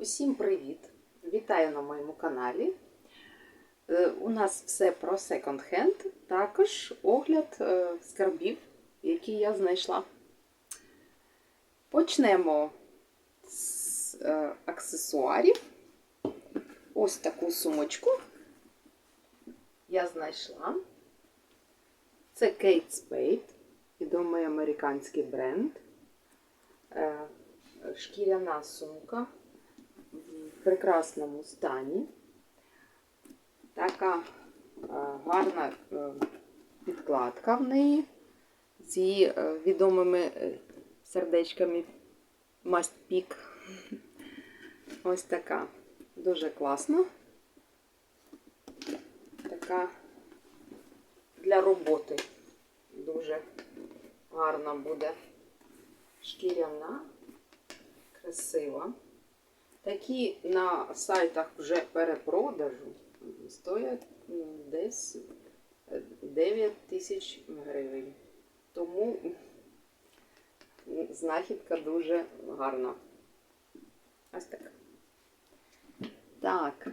Усім привіт! Вітаю на моєму каналі. Е, У нас все про секонд-хенд, також огляд е, скарбів, які я знайшла. Почнемо з е, аксесуарів. Ось таку сумочку я знайшла. Це Kate Spade, відомий американський бренд. Шкіряна сумка прекрасному стані. Така е, гарна е, підкладка в неї зі е, відомими сердечками Must Peak. Ось така. Дуже класна. Така для роботи дуже гарна буде шкіряна, красива. Такі на сайтах вже перепродажу стоять десь 9 тисяч гривень. Тому знахідка дуже гарна. Ось так. Так.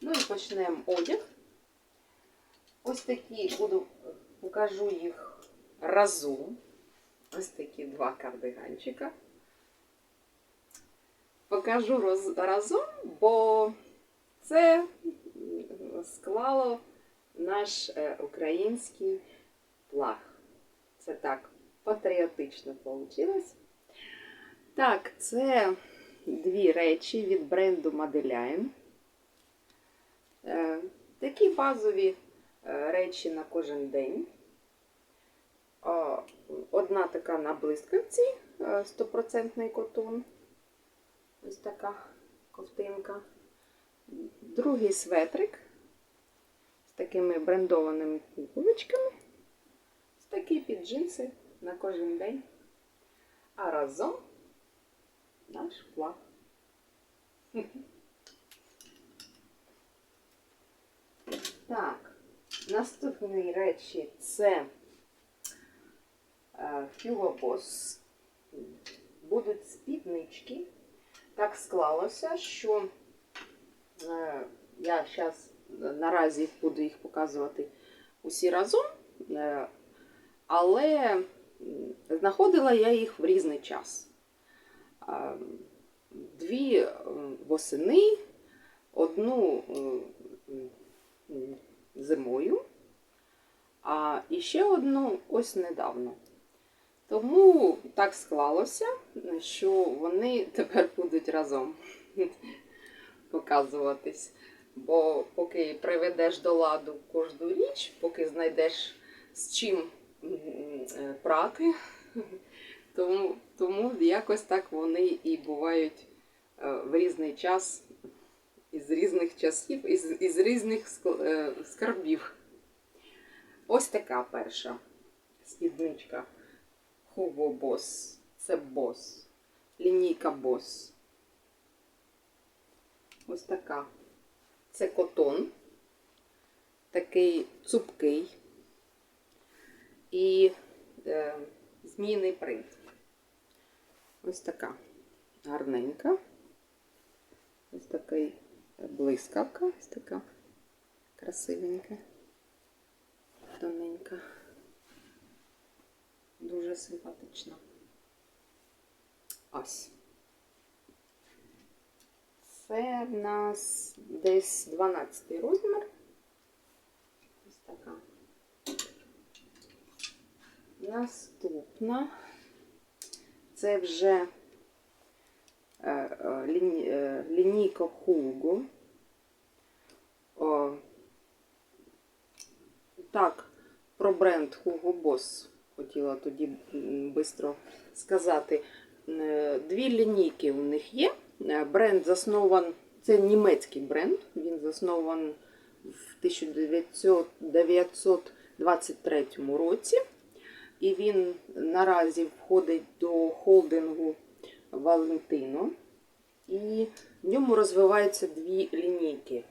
Ну і почнемо одяг. Ось такі буду, покажу їх разом. Ось такі два кардиганчика покажу роз, разом, бо це склало наш е, український плаг. Це так патріотично вийшло. Так, це дві речі від бренду. Е, Такі базові е, речі на кожен день. Одна така на блискавці, е, 100% котон. Ось така ковтинка. Другий светрик з такими брендованими пуговичками. Ось такі під джинси на кожен день. А разом наш флаг. Так, наступні речі це е, Hugo Boss. Будуть спіднички. Так склалося, що е, я зараз наразі буду їх показувати усі разом, е, але знаходила я їх в різний час. Е, Дві восени, одну зимою, а і ще одну ось недавно. Тому так склалося, що вони тепер будуть разом показуватись. Бо поки приведеш до ладу кожну річ, поки знайдеш з чим е, прати, тому, тому якось так вони і бувають е, в різний час, із різних часів, із, із різних е, скарбів. Ось така перша спідничка. Hugo Boss. Це бос. Лінійка бос. Ось така. Це котон. Такий цупкий. І е, змійний принт. Ось така гарненька. Ось такий блискавка. Ось така красивенька. Тоненька. Дуже симпатична. Ось. Це в нас десь 12 розмір. Ось така. Наступна. Це вже е, е, е, лінійка. О, так, про бренд Hugo Boss хотіла тоді швидко сказати. Е, Дві лінійки у них є. Е, Бренд заснований, це німецький бренд, він заснований в 1923 році. І він наразі входить до холдингу Valentino. І в ньому розвиваються дві лінійки: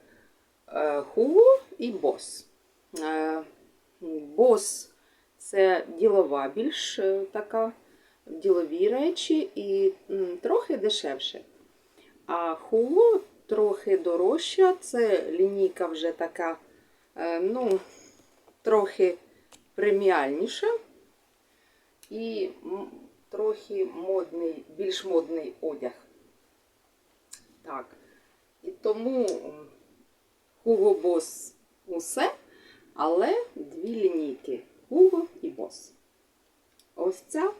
е, і. Е, Boss це ділова більш е, така ділові речі і трохи дешевше. А Хуго трохи дорожча. Це лінійка вже така, е, ну, трохи преміальніша. І трохи модний, більш модний одяг. Так. І тому Hugo Boss усе, але дві лінійки Hugo і Boss. Ось ця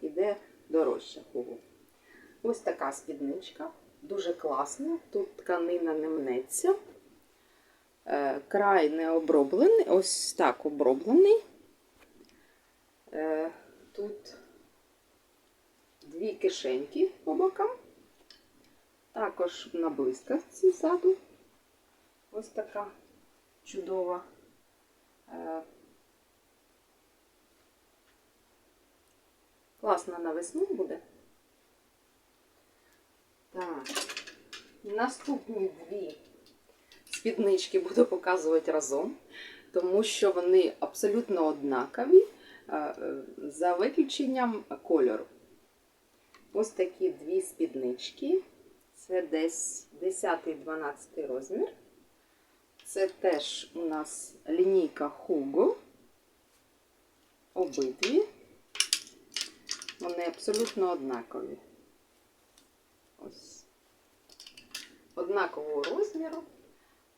іде дорожча Hugo. Ось така спідничка. Дуже класна. Тут тканина не мнеться. Е, Край не оброблений, ось так оброблений. Е, Тут дві кишеньки по бокам. Також на блискавці ззаду. Ось така чудова. Класна на весну буде. Так. Наступні дві спіднички буду показувати разом, тому що вони абсолютно однакові е, за виключенням кольору. Ось такі дві спіднички. Це десь 10-12 розмір. Це теж у нас лінійка Hugo. Обидві. Вони абсолютно однакові. Ось. Однакового розміру,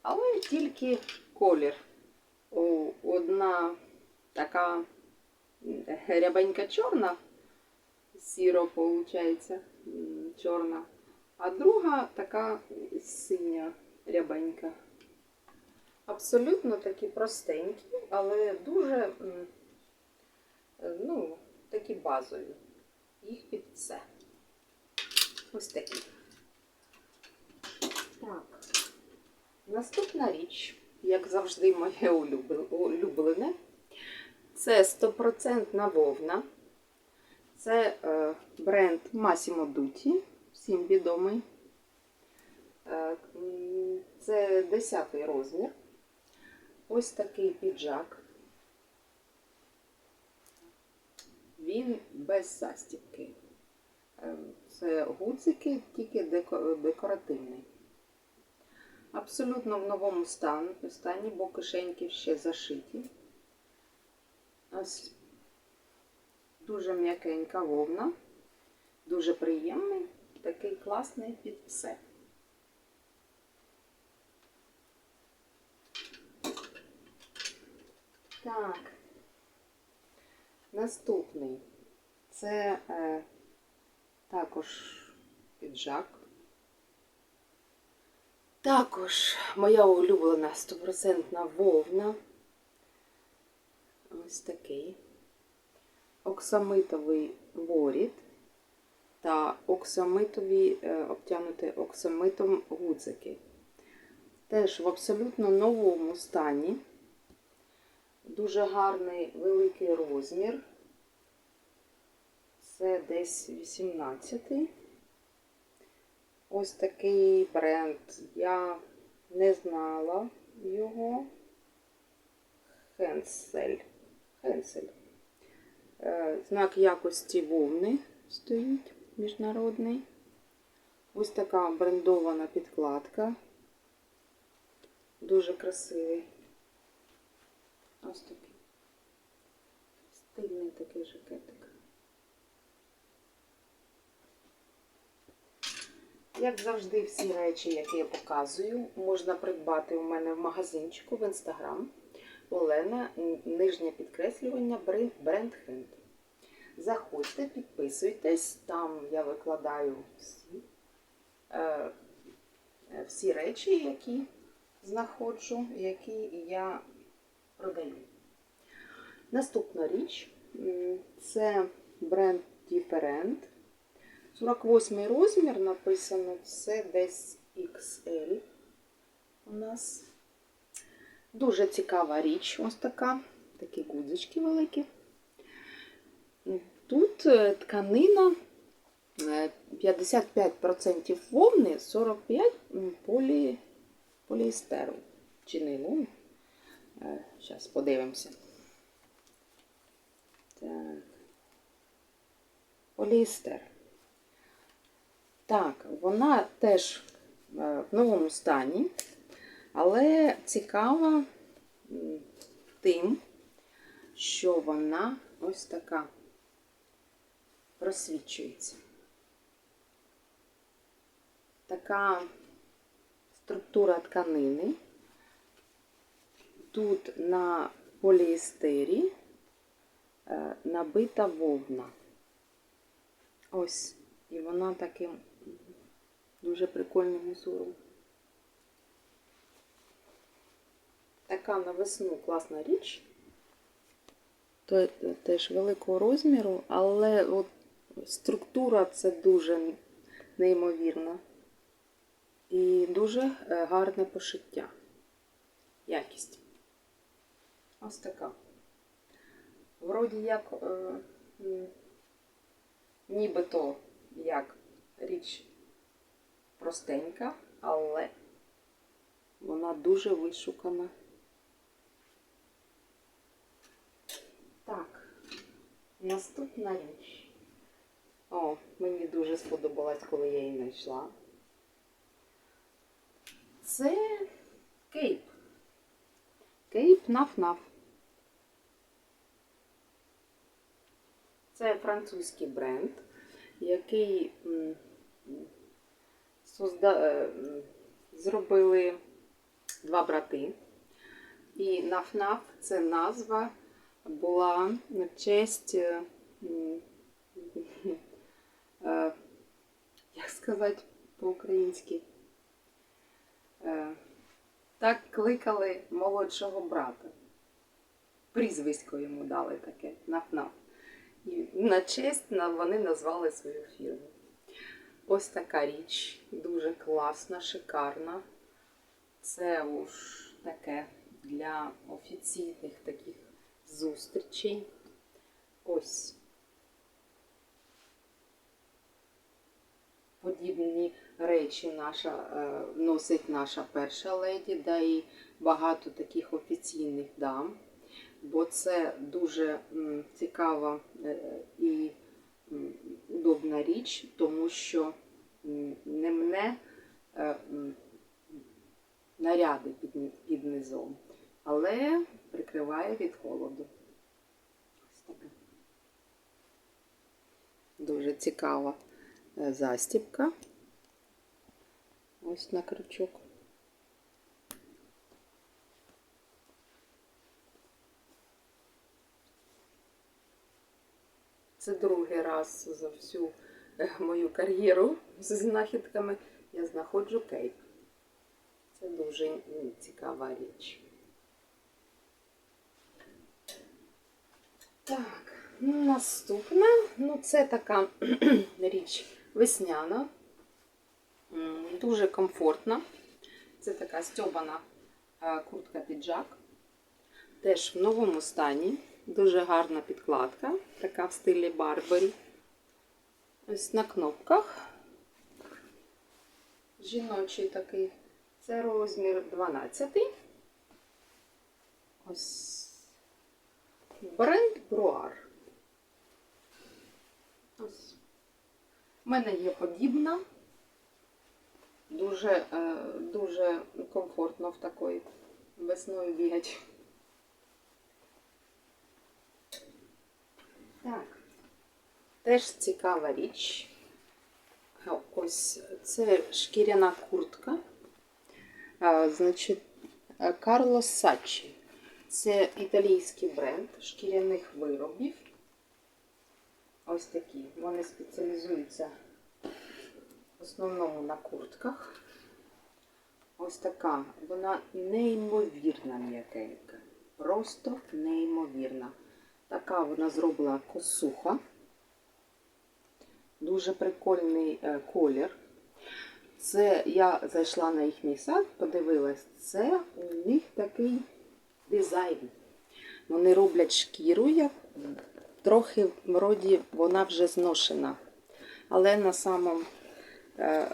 але тільки колір. Одна така рябенька чорна, сіро, виходить, чорна, а друга така синя рябенька. Абсолютно такі простенькі, але дуже ну, такі базові. Їх під все. Ось такі. Так. Наступна річ, як завжди, моє улюблене. Це стопроцентна вовна. Це е, бренд Massimo Dutti, всім відомий. Це 10 розмір. Ось такий піджак. Він без застібки. Е, Це гудзики, тільки декоративний. Абсолютно в новому стані, бо кишеньки ще зашиті. Ось дуже м'якенька вовна, дуже приємний, такий класний під все. Так. Наступний. Це е, також піджак. Також моя улюблена стопроцентна вовна. Ось такий. Оксамитовий воріт та оксамитові, е, обтягнуті оксамитом гудзики. Теж в абсолютно новому стані. Дуже гарний великий розмір. Це десь 18-й. Ось такий бренд. Я не знала його. Хенсель. Хенсель. Е, Знак якості вовни стоїть міжнародний. Ось така брендована підкладка. Дуже красивий. Ось такий. Стильний такий жакетик. Як завжди, всі речі, які я показую, можна придбати у мене в магазинчику в інстаграм. Олена, нижнє підкреслювання, бренд Хенд. Заходьте, підписуйтесь, там я викладаю всі, е, всі речі, які знаходжу, які я продаю. Наступна річ це бренд Different. 48 розмір написано, це десь XL у нас. Дуже цікава річ, ось така. Такі гудзички великі. Тут е, тканина е, 55% вовни, 45% полі, поліестеру. Чи нейлону. Зараз подивимося. Так. Поліестер. Так, вона теж е, в новому стані, але цікава тим, що вона ось така просвічується. Така структура тканини. Тут на поліестері е, набита вовна. Ось. І вона таким дуже прикольним узором. Така на весну класна річ. Теж великого розміру, але от структура це дуже неймовірна. І дуже е, гарне пошиття. Якість. Ось така. Вроді як е, нібито як річ простенька, але вона дуже вишукана. Так, наступна річ. О, мені дуже сподобалась, коли я її знайшла. Це кейп. Кейп наф-наф. Це французький бренд, який е, зробили два брати. І наф-наф це назва була на честь, е, е, як сказати по-українськи, так кликали молодшого брата. Прізвисько йому дали таке наф-наф. І на честь вони назвали свою фірму. Ось така річ, дуже класна, шикарна. Це уж таке для офіційних таких зустрічей. Ось. Подібні речі наша, е, носить наша перша леді, да і багато таких офіційних дам, бо це дуже цікава е, і удобна річ, тому що не мне е, наряди під, низом, але прикриває від холоду. Ось таке. Дуже цікава е, застібка. Ось на крючок. Це другий раз за всю е, мою кар'єру з знахідками я знаходжу кейп. Це дуже цікава річ. Так, ну, наступна. Ну, це така річ весняна. Дуже комфортна. Це така стьобана е, куртка піджак. Теж в новому стані. Дуже гарна підкладка, така в стилі Барбарі. Ось на кнопках. Жіночий такий. Це розмір 12. Ось бренд Бруар. Ось. У мене є подібна. Дуже, е, дуже комфортно в такої весною бігати. Так. Теж цікава річ. Ось це шкіряна куртка. Значить, Карло Сачі. Це італійський бренд шкіряних виробів. Ось такі. Вони спеціалізуються в основному на куртках. Ось така. Вона неймовірна м'якенька. Просто неймовірна. Така вона зробила косуха. Дуже прикольний е, колір. Це я зайшла на їхній сайт, подивилась, це у них такий дизайн. Вони роблять шкіру, як трохи вроді вона вже зношена. Але на самом е,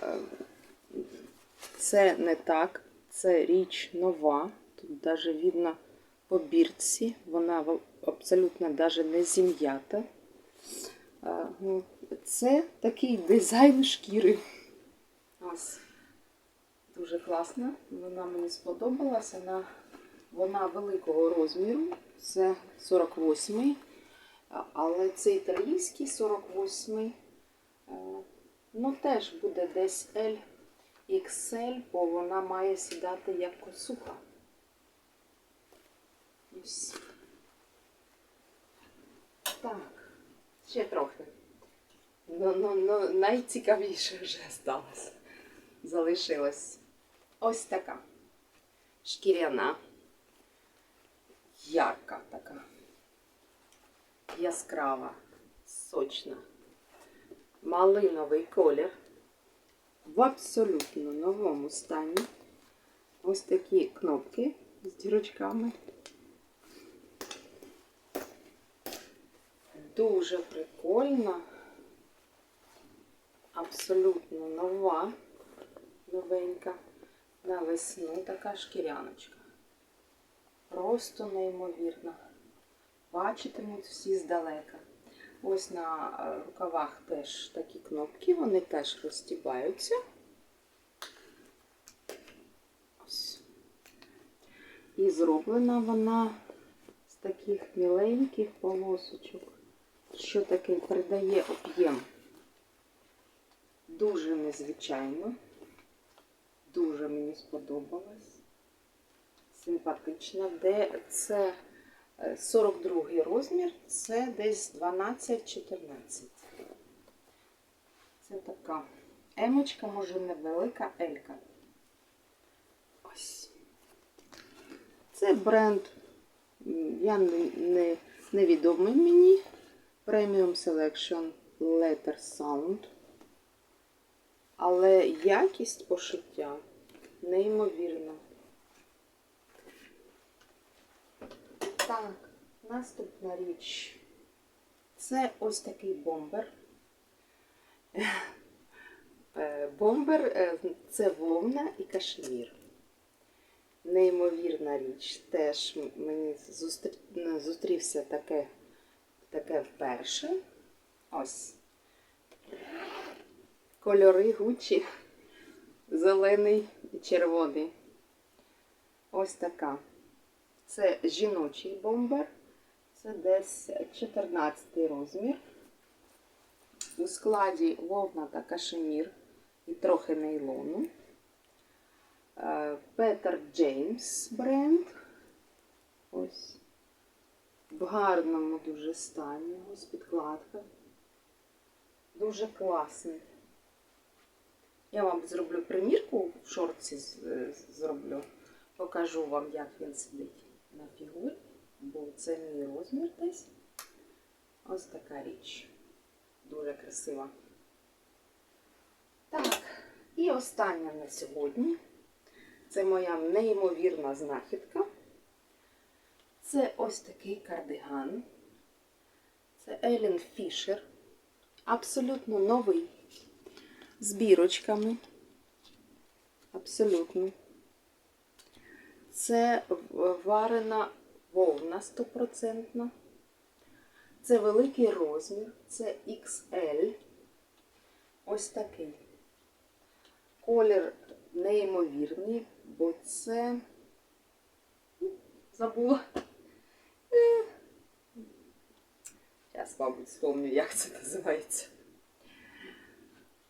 це не так. Це річ нова. Тут навіть видно по бірці. Вона абсолютно навіть не зім'ята. Ну, Це такий дизайн шкіри. Ось дуже класна. Вона мені сподобалася. Вона, вона великого розміру. Це 48-й. Але цей італійський 48-й. е, Ну, теж буде десь L, XL, бо вона має сідати як косуха. Ось. Так, ще трохи. Ну, ну, ну, найцікавіше вже сталося. Залишилось ось така шкіряна, ярка така, яскрава, сочна, малиновий колір в абсолютно новому стані. Ось такі кнопки з дірочками. Дуже прикольна, абсолютно нова, новенька. На весну така шкіряночка. Просто неймовірно. Бачитимуть всі здалека. Ось на е, рукавах теж такі кнопки, вони теж розтібаються. Ось. І зроблена вона з таких міленьких полосочок, що таке придає об'єм. Дуже незвичайно. Дуже мені сподобалось. Симпатична. Де це е, 42 розмір, це десь 12-14. Це така емочка, може невелика елька. Ось. Це бренд, я не, не, невідомий мені. Premium Selection Letter Sound. Але якість пошиття неймовірна. Так, наступна річ. Це ось такий бомбер. Е, Бомбер е, це вовна і кашемір. Неймовірна річ. Теж мені зустрі- зустрівся таке, таке вперше. Ось. Кольори Гуччі. Зелений і червоний. Ось така. Це жіночий бомбер. Це десь 14 розмір. У складі вовна та кашемір і трохи нейлону. Е, Петер Джеймс бренд. Ось. В гарному дуже стані. Ось підкладка. Дуже класний. Я вам зроблю примірку в шорці з- з- зроблю. Покажу вам, як він сидить на фігурі, бо це мій розмір десь. Ось така річ. Дуже красива. Так, і остання на сьогодні. Це моя неймовірна знахідка. Це ось такий кардиган. Це Елін Фішер. Абсолютно новий. З бірочками. Абсолютно. Це варена вовна стопроцентна. Це великий розмір. Це XL. Ось такий. Колір неймовірний, бо це. Забула. Зараз, мабуть, спомню, як це називається.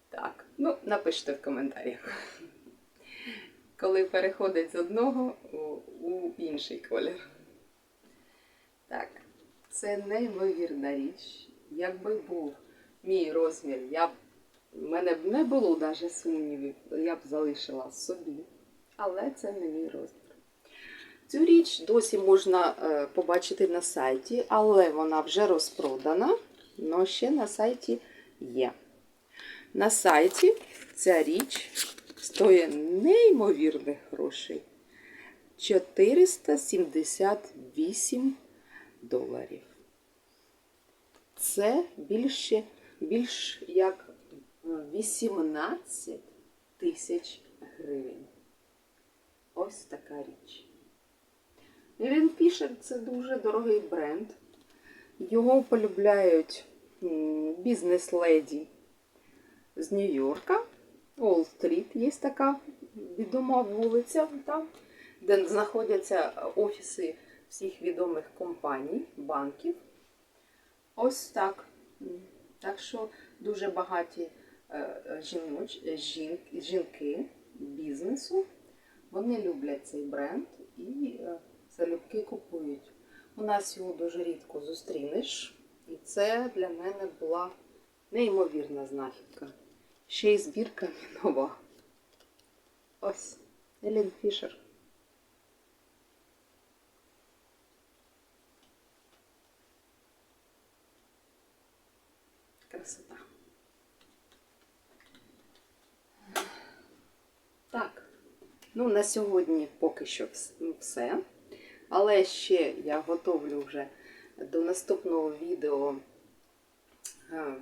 Так, ну, напишіть в коментарях. Коли переходить з одного у інший колір. Так, це неймовірна річ. Якби був мій розмір, я б, в мене б не було навіть сумнівів, я б залишила собі. Але це не мій розмір. Цю річ досі можна е, побачити на сайті, але вона вже розпродана, але ще на сайті є. На сайті ця річ стоїть неймовірних грошей. 478 доларів. Це більше, більш як 18 тисяч гривень. Ось така річ. Ірен Фішер це дуже дорогий бренд. Його полюбляють бізнес-леді з Нью-Йорка, Уолл-стріт, є така відома вулиця там, де знаходяться офіси всіх відомих компаній, банків. Ось так. Так що дуже багаті е, жіноч, жін, жінки бізнесу. Вони люблять цей бренд і е, залюбки купують. У нас його дуже рідко зустрінеш, і це для мене була неймовірна знахідка. Ще й збірка нова. Ось, Елін Фішер. Красота. Так, ну на сьогодні поки що все. Але ще я готовлю вже до наступного відео. е,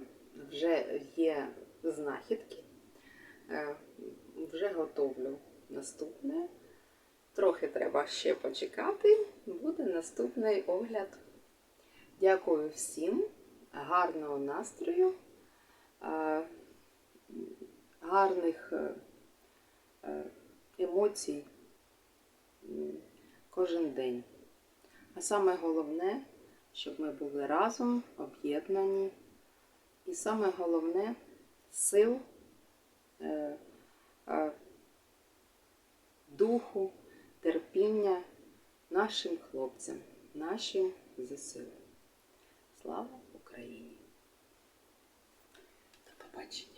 Вже є знахідки. Е, Вже готовлю наступне. Трохи треба ще почекати. Буде наступний огляд. Дякую всім, гарного настрою, е, гарних емоцій кожен день. А саме головне, щоб ми були разом, об'єднані. І саме головне сил, е, е, духу, терпіння нашим хлопцям, нашим ЗСУ. Слава Україні! До побачення!